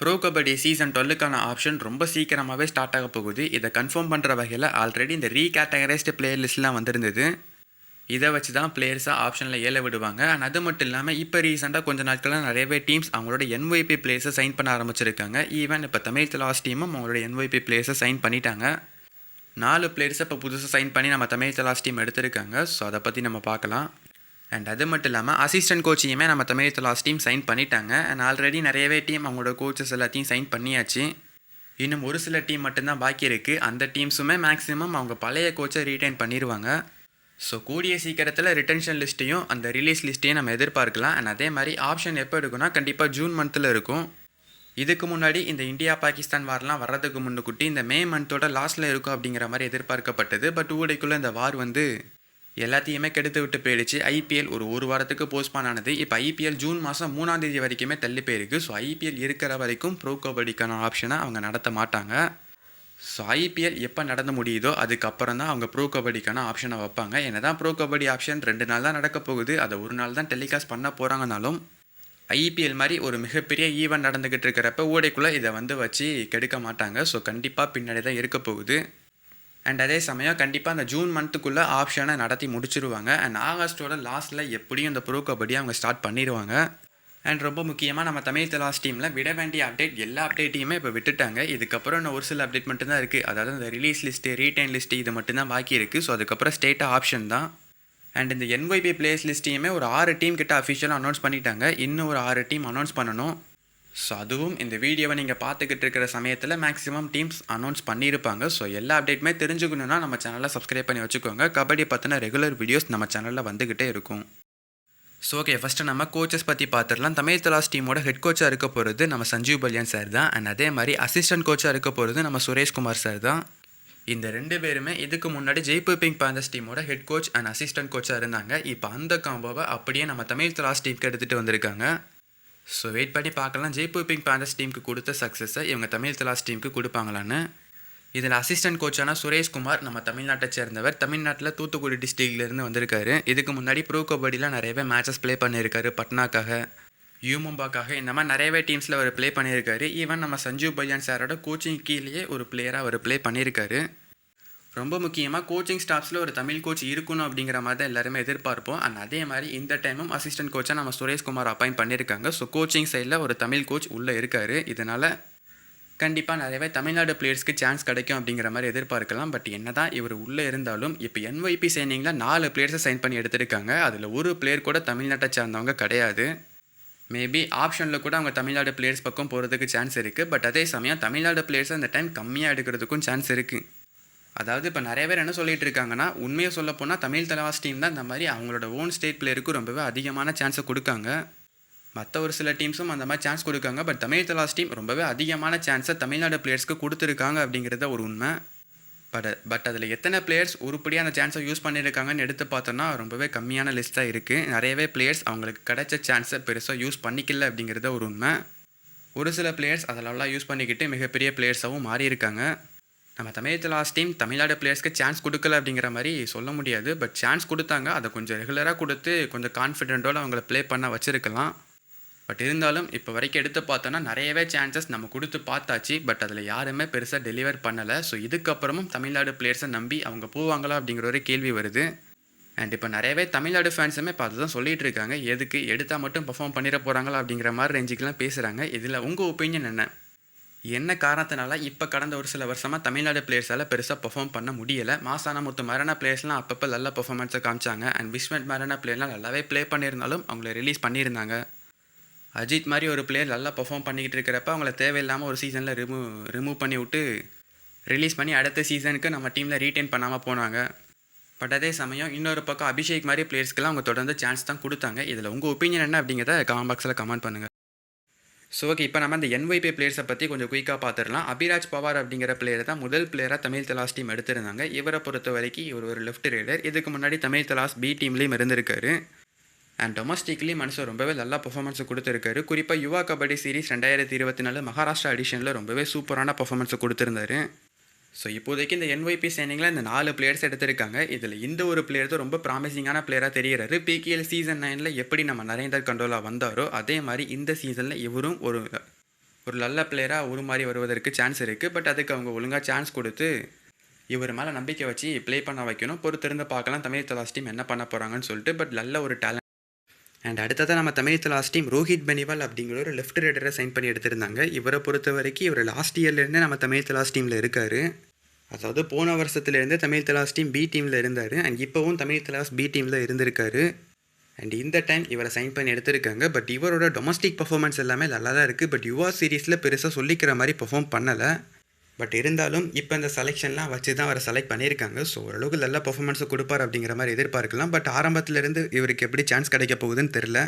Bro kabaddi season டுவெல்லுக்கான option ரொம்ப சீக்கிரமாகவே ஸ்டார்ட் ஆக போகுது. இதை கன்ஃபார்ம் பண்ணுற வகையில் ஆல்ரெடி இந்த ரீகேட்டகரைஸ்டு பிளேயர் லிஸ்ட்லாம் வந்திருந்தது. இதை வச்சு தான் பிளேயர்ஸாக ஆப்ஷனில் ஏல விடுவாங்க. அண்ட் அது மட்டும் இல்லாமல் இப்போ ரீசெண்டாக கொஞ்ச நாட்களாக நிறையவே டீம்ஸ் அவங்களோட என்ஒய்பி பிளேயர்ஸை சைன் பண்ண ஆரம்பிச்சிருக்காங்க. ஈவன் இப்போ தமிழ் தலாஸ் டீமும் அவங்களோட என்ஒய்பி பிளேயர்ஸை சைன் பண்ணிட்டாங்க. நாலு பிளேயர்ஸை இப்போ புதுசாக சைன் பண்ணி நம்ம தமிழ் தலாஸ் டீம் எடுத்திருக்காங்க. ஸோ அதை பற்றி நம்ம பார்க்கலாம். அண்ட் அது மட்டும் இல்லாமல் அசிஸ்டன்ட் கோச்சையுமே நம்ம தமிழ் லாஸ்ட் டீம் சைன் பண்ணிட்டாங்க. அண்ட் ஆல்ரெடி நிறையவே டீம் அவங்களோட கோச்சஸ் எல்லாத்தையும் சைன் பண்ணியாச்சு. இன்னும் ஒரு சில டீம் மட்டும்தான் பாக்கி இருக்குது அந்த டீம்ஸுமே மேக்ஸிமம் அவங்க பழைய கோச்சை ரீட்டைன் பண்ணிடுவாங்க ஸோ கூடிய சீக்கிரத்தில் ரிட்டன்ஷன் லிஸ்ட்டையும் அந்த ரிலீஸ் லிஸ்ட்டையும் நம்ம எதிர்பார்க்கலாம். அண்ட் அதே மாதிரி ஆப்ஷன் எப்போ இருக்குன்னா கண்டிப்பாக ஜூன் மந்தில் இருக்கும். இதுக்கு முன்னாடி இந்த இந்தியா பாகிஸ்தான் வார்லாம் வர்றதுக்கு முன்னுக்குட்டி இந்த மே மந்தோட லாஸ்ட்டில் இருக்கும் அப்படிங்கிற மாதிரி எதிர்பார்க்கப்பட்டது. பட் ஊடைக்குள்ளே இந்த வார் வந்து எல்லாத்தையுமே கெடுத்து விட்டு போயிடுச்சு. ஐபிஎல் ஒரு ஒரு வாரத்துக்கு போஸ்ட்பான் ஆனது. இப்போ ஐபிஎல் ஜூன் மாதம் மூணாம் தேதி வரைக்குமே தள்ளி போயிருக்கு. ஸோ ஐபிஎல் இருக்கிற வரைக்கும் ப்ரோ கபடிக்கான ஆப்ஷனை அவங்க நடத்த மாட்டாங்க. ஸோ ஐபிஎல் எப்போ நடந்து முடியுதோ அதுக்கப்புறம் தான் அவங்க ப்ரோ கபடிக்கான ஆப்ஷனை வைப்பாங்க. என்ன தான் ப்ரோ கபடி ஆப்ஷன் ரெண்டு நாள் தான் நடக்க போகுது. அதை ஒரு நாள் தான் டெலிகாஸ்ட் பண்ண போகிறாங்கனாலும் ஐபிஎல் மாதிரி ஒரு மிகப்பெரிய ஈவெண்ட் நடந்துக்கிட்டு இருக்கிறப்ப ஊடைக்குள்ளே இதை வந்து வச்சு கெடுக்க மாட்டாங்க. ஸோ கண்டிப்பாக பின்னாடி தான் இருக்க போகுது. அண்ட் அதே சமயம் கண்டிப்பாக அந்த ஜூன் மந்த்துக்குள்ளே ஆப்ஷனை நடத்தி முடிச்சிருவாங்க. அண்ட் ஆகஸ்ட்டோட லாஸ்ட்டில் எப்படியும் இந்த ப்ரோ கபடி அவங்க ஸ்டார்ட் பண்ணிடுவாங்க அண்ட் ரொம்ப முக்கியமாக நம்ம தமிழ் தலாஸ் டீமில் விட வேண்டிய அப்டேட் எல்லா அப்டேட்டையுமே இப்போ விட்டுட்டாங்க. இதுக்கப்புறம் இன்னும் ஒரு சில அப்டேட் மட்டும்தான் இருக்குது அதாவது அந்த ரிலீஸ் லிஸ்ட்டு ரீடைன் லிஸ்ட்டு இது மட்டும்தான் பாக்கி இருக்குது ஸோ அதுக்கப்புறம் ஸ்டேட்டாக ஆப்ஷன் தான். அண்ட் இந்த என்ஒய்பி பிளேஸ் லிஸ்ட்டையுமே ஒரு ஆறு டீம் கிட்ட அஃபிஷியலாக அனௌன்ஸ் பண்ணிட்டாங்க. இன்னும் ஒரு ஆறு டீம் அனௌன்ஸ் பண்ணணும். ஸோ அதுவும் இந்த வீடியோவை நீங்கள் பார்த்துக்கிட்டு இருக்கிற சமயத்தில் மேக்ஸிமம் டீம்ஸ் அனௌன்ஸ் பண்ணியிருப்பாங்க. ஸோ எல்லா அப்டேட்டுமே தெரிஞ்சுக்கணுன்னா நம்ம சேனலை சப்ஸ்கிரைப் பண்ணி வச்சுக்கோங்க. கபடி பற்றின ரெகுலர் வீடியோஸ் நம்ம சேனலில் வந்துக்கிட்டே இருக்கும். ஸோ ஓகே ஃபஸ்ட்டு நம்ம கோச்சஸ் பற்றி பார்த்துடலாம் தமிழ் தலாஸ் டீமோட ஹெட் கோச்சாக இருக்க போகிறது நம்ம சஞ்சீவ் பல்யான் சார் தான். அண்ட் அதே மாதிரி அசிஸ்டன்ட் கோச்சாக இருக்க போகிறது நம்ம சுரேஷ்குமார் சார் தான். இந்த ரெண்டு பேருமே இதுக்கு முன்னாடி ஜெய்ப்பூர் பிங்க் பேந்தர்ஸ் டீமோட ஹெட் கோச் அண்ட் அசிஸ்டன்ட் கோச்சாக இருந்தாங்க. இப்போ அந்த காம்போவை அப்படியே நம்ம தமிழ் தலாஸ் டீமுக்கு எடுத்துகிட்டு வந்திருக்காங்க. ஸோ வெயிட் பண்ணி பார்க்கலாம். ஜெய்ப்பூர் பிங்க் பேண்டர்ஸ் டீமுக்கு கொடுத்த சக்ஸஸை இவங்க தமிழ் தலாஸ் டீமுக்கு கொடுப்பாங்களான்னு. இதில் அசிஸ்டன்ட் கோச்சான சுரேஷ்குமார் நம்ம தமிழ்நாட்டை சேர்ந்தவர். தமிழ்நாட்டில் தூத்துக்குடி டிஸ்ட்ரிக்ட்லேருந்து வந்திருக்காரு. இதுக்கு முன்னாடி ப்ரோ கபடியில் நிறையவே மேட்சஸ் ப்ளே பண்ணியிருக்காரு பட்னாக்காக. யூமும்பாக்காக இந்த மாதிரி நிறையவே டீம்ஸில் அவர் ப்ளே பண்ணியிருக்காரு. ஈவன் நம்ம சஞ்சீவ் பையான் சாரோட கோச்சிங் கீழேயே ஒரு பிளேயராக அவர் ப்ளே பண்ணியிருக்காரு. ரொம்ப முக்கியமாக கோச்சிங் ஸ்டாஃப்ஸில் ஒரு தமிழ் கோச் இருக்கணும் அப்படிங்கிற மாதிரி தான் எல்லாருமே எதிர்பார்ப்போம். அண்ட் அதே மாதிரி இந்த டைமும் அசிஸ்டன்ட் கோச்சாக நம்ம சுரேஷ்குமார் அப்பாயின் பண்ணியிருக்காங்க. ஸோ கோச்சிங் சைடில் ஒரு தமிழ் கோச் உள்ளே இருக்கார். இதனால் கண்டிப்பாக நிறையவே தமிழ்நாடு பிளேயர்ஸ்க்கு சான்ஸ் கிடைக்கும் அப்படிங்கிற மாதிரி எதிர்பார்க்கலாம். பட் என்ன தான் இவர் உள்ளே இருந்தாலும் இப்போ என்ஒய்பி சைனிங்கில் நாலு பிளேயர்ஸை சைன் பண்ணி எடுத்திருக்காங்க. அதில் ஒரு பிளேயர் கூட தமிழ்நாட்டை சார்ந்தவங்க கிடையாது. மேபி ஆப்ஷனில் கூட அவங்க தமிழ்நாடு பிளேயர்ஸ் பக்கம் போகிறதுக்கு சான்ஸ் இருக்குது பட் அதே சமயம் தமிழ்நாடு பிளேயர்ஸ் அந்த டைம் கம்மியாக எடுக்கிறதுக்கும் சான்ஸ் இருக்குது அதாவது இப்போ நிறைய பேர் என்ன சொல்லிட்டு இருக்காங்கன்னா உண்மையை சொல்ல போனால் தமிழ் தலைவாஸ் டீம் தான் இந்த மாதிரி அவங்களோட ஓன் ஸ்டேட் பிளேயருக்கும் ரொம்பவே அதிகமான சான்ஸை கொடுக்காங்க. மற்ற ஒரு சில டீம்ஸும் அந்த மாதிரி சான்ஸ் கொடுக்காங்க. பட் தமிழ் தலாஸ் டீம் ரொம்பவே அதிகமான சான்ஸை தமிழ்நாடு பிளேயர்ஸ்க்கு கொடுத்துருக்காங்க அப்படிங்கிறத ஒரு உண்மை. பட் பட் அதில் எத்தனை பிளேயர்ஸ் உருப்படியாக அந்த சான்ஸை யூஸ் பண்ணியிருக்காங்கன்னு எடுத்து பார்த்தோன்னா ரொம்பவே கம்மியான லிஸ்ட்டாக இருக்குது நிறையவே பிளேயர்ஸ் அவங்களுக்கு கிடைச்ச சான்ஸை பெருசாக யூஸ் பண்ணிக்கல அப்படிங்கிறத ஒரு உண்மை. ஒரு சில பிளேயர்ஸ் அதெல்லாம் யூஸ் பண்ணிக்கிட்டு மிகப்பெரிய பிளேயர்ஸாகவும் மாறியிருக்காங்க. நம்ம தமிழ் லாஸ்ட் டீம் தமிழ்நாடு பிளேயர்ஸ்க்கு சான்ஸ் கொடுக்கல அப்படிங்கிற மாதிரி சொல்ல முடியாது. பட் சான்ஸ் கொடுத்தாங்க. அதை கொஞ்சம் ரெகுலராக கொடுத்து கொஞ்சம் கான்ஃபிடென்ட்டோடு அவங்கள ப்ளே பண்ண வச்சுருக்கலாம். பட் இருந்தாலும் இப்போ வரைக்கும் எடுத்து பார்த்தோன்னா நிறையவே சான்சஸ் நம்ம கொடுத்து பார்த்தாச்சு. பட் அதில் யாருமே பெருசாக டெலிவர் பண்ணலை. ஸோ இதுக்கப்புறமும் தமிழ்நாடு பிளேயர்ஸை நம்பி அவங்க போவாங்களா அப்படிங்கிற ஒரு கேள்வி வருது. அண்ட் இப்போ நிறையவே தமிழ்நாடு ஃபேன்ஸுமே இப்போ அதுதான் சொல்லிட்டு இருக்காங்க. எதுக்கு எடுத்தால் மட்டும் பர்ஃபார்ம் பண்ணிட போகிறாங்களா அப்படிங்கிற மாதிரி ரேஞ்சுக்கெலாம் பேசுகிறாங்க இதில் உங்கள் ஒப்பீனியன் என்ன? என்ன காரணத்தினால இப்போ கடந்த ஒரு சில வருஷமாக தமிழ்நாடு பிளேயர்ஸால் பெருசாக பெர்ஃபார்ம் பண்ண முடியலை. மாசான முத்து மரண பிளேயர்ஸ்லாம் அப்பப்போ நல்ல பெர்ஃபார்மன்ஸை காமிச்சாங்க. அண்ட் விஸ்வன் மரண பிளேயர்லாம் நல்லாவே ப்ளே பண்ணியிருந்தாலும் அவங்கள ரிலீஸ் பண்ணியிருந்தாங்க. அஜித் மாதிரி ஒரு பிளேயர் நல்லா பெர்ஃபார்ம் பண்ணிக்கிட்டு இருக்கிறப்ப அவங்கள தேவையில்லாமல் ஒரு சீசனில் ரிமூவ் ரிமூவ் பண்ணி விட்டு ரிலீஸ் பண்ணி அடுத்த சீசனுக்கு நம்ம டீமில் ரீட்டைன் பண்ணாமல் போனாங்க. பட் அதே சமயம் இன்னொரு பக்கம் அபிஷேக் மாதிரி பிளேயர்ஸ்க்கெல்லாம் அவங்க தொடர்ந்து சான்ஸ் தான் கொடுத்தாங்க. இதில் உங்கள் ஒப்பீனியன் என்ன அப்படிங்கிறத கமெண்ட் பாக்ஸில் கமெண்ட் பண்ணுங்கள் ஸோ ஓகே இப்போ நம்ம அந்த என்ஒய்பி பிளேயர்ஸை பற்றி கொஞ்சம் குயிக்காக பார்த்துடலாம் அபிராஜ் பவார் அப்படிங்கிற பிளேயர் தான் முதல் பிளேயராக தமிழ் தலாஸ் டீம் எடுத்திருந்தாங்க. இவரை பொறுத்த வரைக்கும் இவர் ஒரு லெஃப்ட் ரைடர் இதுக்கு முன்னாடி தமிழ் தலாஸ் பி டீம்லேயும் இருந்திருக்காரு. அண்ட் டொமஸ்டிக்லி மனுஷன் ரொம்பவே நல்லா பர்ஃபார்மன்ஸ் கொடுத்துருக்காரு. குறிப்பாக யுவா கபடி சீரிஸ் ரெண்டாயிரத்தி இருபத்தி நாலு மகாராஷ்டிரா அடிஷனில் ரொம்பவே சூப்பரான பர்ஃபார்மன்ஸை கொடுத்துருந்தாரு. ஸோ இப்போதைக்கு இந்த என்ஒய்பி சைனிங்கில் இந்த நாலு பிளேயர்ஸ் எடுத்திருக்காங்க. இதில் இந்த ஒரு பிளேயர் தான் ரொம்ப ப்ராமிசிங்கான பிளேயராக தெரிகிறாரு பிகேஎல் சீசன் நைனில் எப்படி நம்ம நரேந்தர் கண்டோலா வந்தாரோ அதே மாதிரி இந்த சீசனில் இவரும் ஒரு ஒரு நல்ல பிளேயராக ஒரு மாதிரி வருவதற்கு சான்ஸ் இருக்குது பட் அதுக்கு அவங்க ஒழுங்காக சான்ஸ் கொடுத்து இவர் மேலே நம்பிக்கை வச்சு ப்ளே பண்ண வைக்கணும். பொறுத்திருந்து பார்க்கலாம் தமிழ் தலாஸ் டீம் என்ன பண்ண போகிறாங்கன்னு சொல்லிட்டு. பட் நல்ல ஒரு டேலண்ட் அண்ட் அடுத்ததான் நம்ம தமிழ் லாஸ்ட் டீம் ரோஹித் பெனிவால் அப்படிங்கிற ஒரு லெஃப்ட் ரைடரை சைன் பண்ணி எடுத்திருந்தாங்க. இவரை பொறுத்த வரைக்கும் இவர் லாஸ்ட் இயர்லேருந்தே நம்ம தமிழ் லாஸ்ட் டீமில் இருக்கார். அதாவது போன வருஷத்துலேருந்து தமிழ் தலாஸ் டீம் பி டீமில் இருந்தார். அண்ட் இப்போவும் தமிழ் தலாஸ் பி டீமில் இருந்திருக்காரு. அண்ட் இந்த டைம் இவரை சைன் பண்ணி எடுத்திருக்காங்க. பட் இவரோட டொமஸ்டிக் பர்ஃபார்மன்ஸ் எல்லாமே நல்லா தான் இருக்குது பட் யுவா சீரீஸில் பெருசாக சொல்லிக்கிற மாதிரி பர்ஃபார்ம் பண்ணலை. பட் இருந்தாலும் இப்போ இந்த செலெக்ஷன்லாம் வச்சு தான் அவரை செலக்ட் பண்ணியிருக்காங்க. ஸோ ஓரளவுக்கு நல்ல பர்ஃபார்மன்ஸை கொடுப்பார் அப்படிங்கிற மாதிரி எதிர்பார்க்கலாம். பட் ஆரம்பத்துலேருந்து இவருக்கு எப்படி சான்ஸ் கிடைக்க போகுதுன்னு தெரில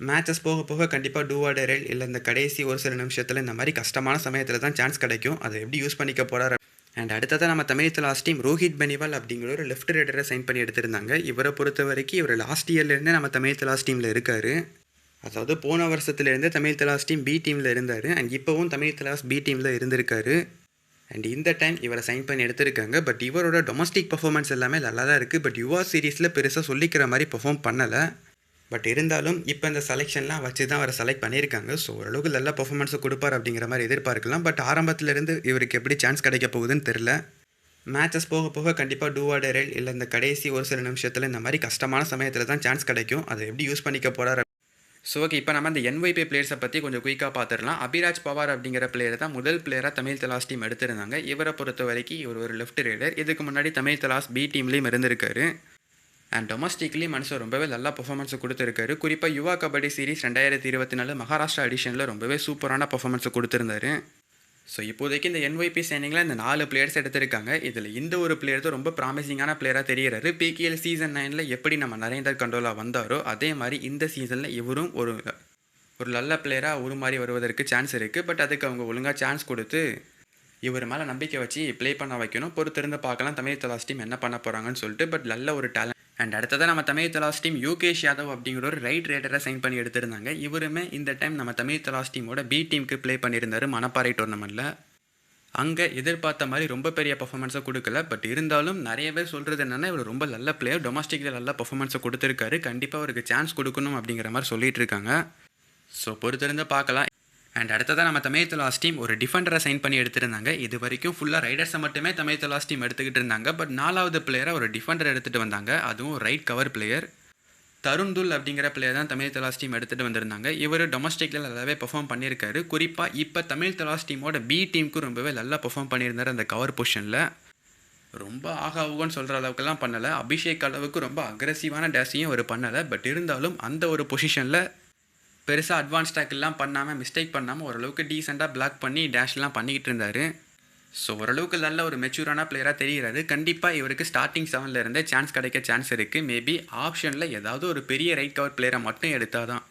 மேட்சஸ் போக போக கண்டிப்பாக டூவாடரல் இல்லை இந்த கடைசி ஒரு சில நிமிஷத்தில் இந்த மாதிரி கஷ்டமான சமயத்தில் தான் சான்ஸ் கிடைக்கும். அதை எப்படி யூஸ் பண்ணிக்க போகிறார் அண்ட் அடுத்ததாக நம்ம தமிழ் லாஸ்ட் டீம் ரோஹித் பெனிவால் அப்படிங்கிற ஒரு லெஃப்ட் ரைடரை சைன் பண்ணி எடுத்திருந்தாங்க. இவரை பொறுத்த வரைக்கும் இவர் லாஸ்ட் இயர்லேருந்தே நம்ம தமிழ் லாஸ்ட் டீமில் இருக்கார். அதாவது போன வருஷத்துலேருந்தே தமிழ் தலாஸ் டீம் பி டீமில் இருந்தார். அண்ட் இப்போவும் தமிழ் தலாஸ் பி டீமில் இருந்திருக்காரு. அண்ட் இந்த டைம் இவரை சைன் பண்ணி எடுத்திருக்காங்க பட் இவரோட டொமஸ்டிக் பர்ஃபார்மன்ஸ் எல்லாமே நல்லா தான் இருக்குது பட் யுவா சீரீஸில் பெருசாக சொல்லிக்கிற மாதிரி பர்ஃபார்ம் பண்ணலை. பட் இருந்தாலும் இப்போ இந்த செலெக்ஷன்லாம் வச்சு தான் அவரை செலக்ட் பண்ணியிருக்காங்க. ஸோ ஓரளவுக்கு நல்ல பர்ஃபார்மன்ஸை கொடுப்பார் அப்படிங்கிற மாதிரி எதிர்பார்க்கலாம். பட் ஆரம்பத்துலேருந்து இவருக்கு எப்படி சான்ஸ் கிடைக்க போகுதுன்னு தெரில மேட்சஸ் போக போக கண்டிப்பாக டூவாட ரேல் இல்லை இந்த கடைசி ஒரு சில நிமிஷத்தில் இந்த மாதிரி கஷ்டமான சமயத்தில் தான் சான்ஸ் கிடைக்கும். அதை எப்படி யூஸ் பண்ணிக்க போகிறார் ஸோ ஓகே இப்போ நம்ம அந்த என்ஒய்பி பிளேயர்ஸை பற்றி கொஞ்சம் குயிக்காக பார்த்துடலாம் அபிராஜ் பவார் அப்படிங்கிற பிளேயர் தான் முதல் பிளேயராக தமிழ் தலாஸ் டீம் எடுத்திருந்தாங்க. இவரை பொறுத்த வரைக்கும் இவர் ஒரு லெஃப்ட் ரைடர் இதுக்கு முன்னாடி தமிழ் தலாஸ் பி டீம்லேயும் இருந்திருக்காரு. அண்ட் டொமஸ்டிக்லி மனுஷன் ரொம்பவே நல்லா பர்ஃபார்மன்ஸை கொடுத்துருக்காரு. குறிப்பாக யுவா கபடி சீரிஸ் ரெண்டாயிரத்தி இருபத்தி நாலு மகாராஷ்டிரா எடிஷனில் ரொம்பவே சூப்பரான பர்ஃபார்மன்ஸை கொடுத்துருந்தாரு. ஸோ இப்போதைக்கு இந்த என்ஒய்பி சைனிங்கில் இந்த நாலு பிளேயர்ஸ் எடுத்திருக்காங்க. இதில் இந்த ஒரு பிளேயர் தான் ரொம்ப ப்ராமிசிங்கான பிளேயராக தெரிகிறாரு பிகேஎல் சீசன் நைனில் எப்படி நம்ம நரேந்தர் கண்டோலா வந்தாரோ அதே மாதிரி இந்த சீசனில் இவரும் ஒரு ஒரு நல்ல பிளேயராக மாதிரி வருவதற்கு சான்ஸ் இருக்குது பட் அதுக்கு அவங்க ஒழுங்காக சான்ஸ் கொடுத்து இவர் மேலே நம்பிக்கை வச்சு ப்ளே பண்ண வைக்கணும். பொறுத்திருந்து பார்க்கலாம் தமிழ் தலாஸ் டீம் என்ன பண்ண போகிறாங்கன்னு சொல்லிட்டு. பட் நல்ல ஒரு டேலண்ட் அண்ட் அடுத்ததாக நம்ம தமிழ் தலாஸ் டீம் யூகேஷ் யாதவ் அப்படிங்கிற ஒரு ரைட் ரைடரை சைன் பண்ணி எடுத்திருந்தாங்க. இவருமே இந்த டைம் நம்ம தமிழ் தலாஸ் டீமோட பி டீமுக்கு ப்ளே பண்ணியிருந்தார் மணப்பாறை டோர்னமெண்ட்டில் அங்கே எதிர்பார்த்த மாதிரி ரொம்ப பெரிய பர்ஃபார்மன்ஸை கொடுக்கல. பட் இருந்தாலும் நிறைய பேர் சொல்கிறது என்னென்னா இவர் ரொம்ப நல்ல பிளேயர் டொமஸ்டிக்கில் நல்ல பர்ஃபார்மன்ஸை கொடுத்துருக்காரு. கண்டிப்பாக அவருக்கு சான்ஸ் கொடுக்கணும் அப்படிங்கிற மாதிரி சொல்லிகிட்டு இருக்காங்க. ஸோ பொறுத்திருந்து பார்க்கலாம். அண்ட் அடுத்ததாக நம்ம தமிழ் தலாஸ் டீம் ஒரு டிஃபெண்டரை சைன் பண்ணி எடுத்திருந்தாங்க. இது வரைக்கும் ஃபுல்லாக ரைடர்ஸை மட்டுமே தமிழ் தலாஸ் டீம் எடுத்துக்கிட்டு இருந்தாங்க. பட் நாலாவது பிளேயரை ஒரு டிஃபெண்டர் எடுத்துகிட்டு வந்தாங்க. அதுவும் ரைட் கவர் பிளேயர் தருண்துல் அப்படிங்கிற பிளேயர் தான் தமிழ் தலாஸ் டீம் எடுத்துகிட்டு வந்திருந்தாங்க. இவர் டொமஸ்டிக்கில் நல்லாவே பெர்ஃபார்ம் பண்ணியிருக்காரு. குறிப்பாக இப்போ தமிழ் தலாஸ் டீமோட பி டீமுக்கு ரொம்பவே நல்லா பெர்ஃபார்ம் பண்ணியிருந்தார் அந்த கவர் பொசிஷனில் ரொம்ப ஆகா ஊகன்னு சொல்கிற அளவுக்குலாம் பண்ணலை. அபிஷேக் அளவுக்கு ரொம்ப அக்ரெசிவான டேஸையும் அவர் பண்ணலை. பட் இருந்தாலும் அந்த ஒரு பொசிஷனில் பெருசாக அட்வான்ஸ் டேக்கெல்லாம் பண்ணாமல் மிஸ்டேக் பண்ணாமல் ஓரளவுக்கு டீசெண்டாக பிளாக் பண்ணி டேஷ்லாம் பண்ணிக்கிட்டு இருந்தார். ஸோ ஓரளவுக்கு நல்ல ஒரு மெச்சூரான பிளேயராக தெரிகிறாரு கண்டிப்பாக இவருக்கு ஸ்டார்டிங் செவனில் இருந்தே சான்ஸ் கிடைக்க சான்ஸ் இருக்குது மேபி ஆப்ஷனில் ஏதாவது ஒரு பெரிய ரைட் கவர் பிளேயரை மட்டும் எடுத்தால் தான்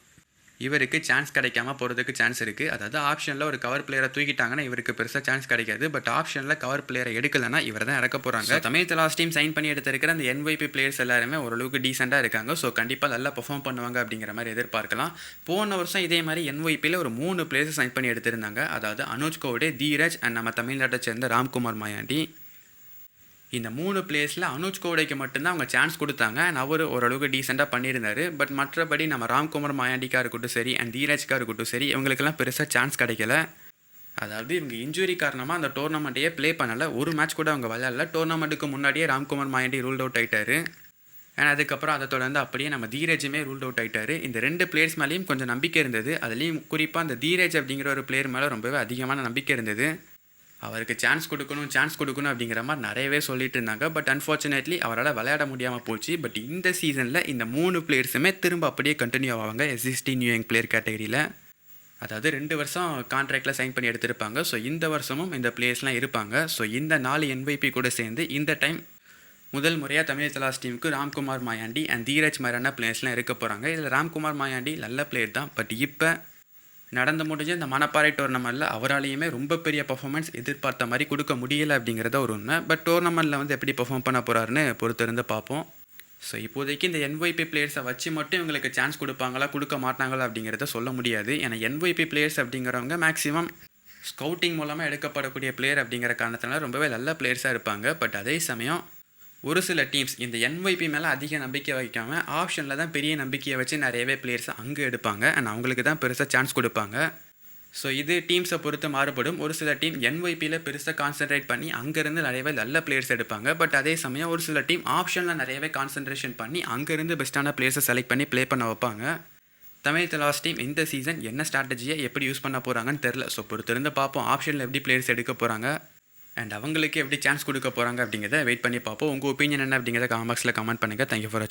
இவருக்கு சான்ஸ் கிடைக்காம போகிறதுக்கு சான்ஸ் இருக்குது அதாவது ஆப்ஷனில் ஒரு கவர் பிளேயரை தூக்கிட்டாங்கன்னா இவருக்கு பெருசாக சான்ஸ் கிடைக்காது. பட் ஆப்ஷனில் கவர் பிளேயரை எடுக்கலைன்னா இவர் தான் இறக்க போகிறாங்க தமிழ் லாஸ்ட் டீம் சைன் பண்ணி எடுத்திருக்கிற அந்த என்ஒய்பி பிளேயர்ஸ் எல்லாருமே ஓரளவுக்கு டீசெண்டாக இருக்காங்க. ஸோ கண்டிப்பாக நல்லா பெர்ஃபார்ம் பண்ணுவாங்க அப்படிங்கிற மாதிரி எதிர்பார்க்கலாம். போன வருஷம் இதே மாதிரி என்ஒய்பியில் ஒரு மூணு பிளேயர்ஸ் சைன் பண்ணி எடுத்திருந்தாங்க. அதாவது அனுஜ் கோவடே தீரஜ் அண்ட் நம்ம தமிழ்நாட்டை சேர்ந்த ராம்குமார் மாயாண்டி. இந்த மூணு பிளேஸில் அனுஜ் கோடைக்கு மட்டும்தான் அவங்க சான்ஸ் கொடுத்தாங்க. அண்ட் அவர் ஓரளவுக்கு டீசெண்டாக பண்ணியிருந்தார். பட் மற்றபடி நம்ம ராம்குமார் மாயாண்டிக்கா இருக்கட்டும் சரி அண்ட் தீராஜ்கா இருக்கட்டும் சரி இவங்களுக்கெல்லாம் பெருசாக சான்ஸ் கிடைக்கல. அதாவது இவங்க இன்ஜுரி காரணமாக அந்த டோர்னமெண்ட்டையே ப்ளே பண்ணலை. ஒரு மேட்ச் கூட அவங்க விளையாடல. டோர்னமெண்ட்டுக்கு முன்னாடியே ராம்குமார் மாயாண்டி ரூல்ட் அவுட் ஆயிட்டாரு. அண்ட் அதுக்கப்புறம் அதை தொடர்ந்து அப்படியே நம்ம தீரஜுமே ரூல்ட் அவுட் ஆயிட்டாரு. இந்த ரெண்டு பிளேயர்ஸ் மேலேயும் கொஞ்சம் நம்பிக்கை இருந்தது. அதுலேயும் குறிப்பாக அந்த தீரஜ் அப்படிங்கிற ஒரு பிளேயர் மேலே ரொம்பவே அதிகமான நம்பிக்கை இருந்தது. அவருக்கு சான்ஸ் கொடுக்கணும் சான்ஸ் கொடுக்கணும் அப்படிங்கிற மாதிரி நிறையவே சொல்லிட்டு இருந்தாங்க. பட் அன்ஃபார்ச்சுனேட்லி அவரால் விளையாட முடியாமல் போச்சு. பட் இந்த சீசனில் இந்த மூணு பிளேயர்ஸுமே திரும்ப அப்படியே கண்டினியூ ஆவாங்க. எஸ்எஸ்டி நியூ யங் பிளேயர் கேட்டகரியில் அதாவது ரெண்டு வருஷம் கான்ட்ராக்டில் சைன் பண்ணி எடுத்திருப்பாங்க. ஸோ இந்த வருஷமும் இந்த பிளேயர்ஸ்லாம் இருப்பாங்க. ஸோ இந்த நாலு என்வைபி கூட சேர்ந்து இந்த டைம் முதல் முறையாக தமிழ் தலாஸ் டீமுக்கு ராம்குமார் மாயாண்டி அண்ட் தீரஜ் மாதிரியான பிளேயர்ஸ்லாம் இருக்க போகிறாங்க இதில் ராம்குமார் மாயாண்டி நல்ல பிளேயர் தான். பட் இப்போ நடந்து முடிஞ்ச இந்த மணப்பாறை டோர்னமெண்ட்டில் அவராலையுமே ரொம்ப பெரிய பர்ஃபார்மன்ஸ் எதிர்பார்த்த மாதிரி கொடுக்க முடியலை அப்படிங்கிறத ஒரு உண்மை. பட் டோர்னமெண்ட்டில் வந்து எப்படி பர்ஃபார்ம் பண்ண போகிறாருன்னு பொறுத்திருந்து பார்ப்போம். ஸோ இப்போதைக்கு இந்த என்ஒய்பி பிளேயர்ஸை வச்சு மட்டும் இவங்களுக்கு சான்ஸ் கொடுப்பாங்களா கொடுக்க மாட்டாங்களா அப்படிங்கிறத சொல்ல முடியாது. ஏன்னா என்ஒய்பி பிளேயர்ஸ் அப்படிங்கிறவங்க மேக்ஸிமம் ஸ்கவுட்டிங் மூலமாக எடுக்கப்படக்கூடிய பிளேயர் அப்படிங்கிற காரணத்தினால ரொம்பவே நல்ல பிளேயர்ஸாக இருப்பாங்க. பட் அதே சமயம் ஒரு சில டீம்ஸ் இந்த என்ஒய்பி மேலே அதிக நம்பிக்கை வைக்காமல் ஆப்ஷனில் தான் பெரிய நம்பிக்கையை வச்சு நிறையவே பிளேயர்ஸ் அங்கே எடுப்பாங்க. அண்ட் அவங்களுக்கு தான் பெருசாக சான்ஸ் கொடுப்பாங்க. ஸோ இது டீம்ஸை பொறுத்து மாறுபடும். ஒரு சில டீம் என்ஒய்பியில் பெருசாக கான்சென்ட்ரேட் பண்ணி அங்கேருந்து நிறையவே நல்ல பிளேயர்ஸ் எடுப்பாங்க. பட் அதே சமயம் ஒரு சில டீம் ஆப்ஷனில் நிறையவே கான்சென்ட்ரேஷன் பண்ணி அங்கேருந்து பெஸ்ட்டான பிளேயர்ஸை செலக்ட் பண்ணி ப்ளே பண்ண வைப்பாங்க. தமிழ் தலாஸ் டீம் இந்த சீசன் என்ன ஸ்ட்ராட்டஜியை எப்படி யூஸ் பண்ண போகிறாங்கன்னு தெரில ஸோ பொறுத்திருந்து பார்ப்போம். ஆப்ஷனில் எப்படி பிளேயர்ஸ் எடுக்க போகிறாங்க அண்ட் அவங்களுக்கு எப்படி சான்ஸ் கொடுக்க போகிறாங்க அப்படிங்கிறத வெயிட் பண்ணி பார்ப்போம். உங்கள் ஒப்பீனியன் என்ன அப்படிங்கிறத காமெண்ட்ஸில் கமெண்ட் பண்ணுங்கள் தேங்க்யூ ஃபார்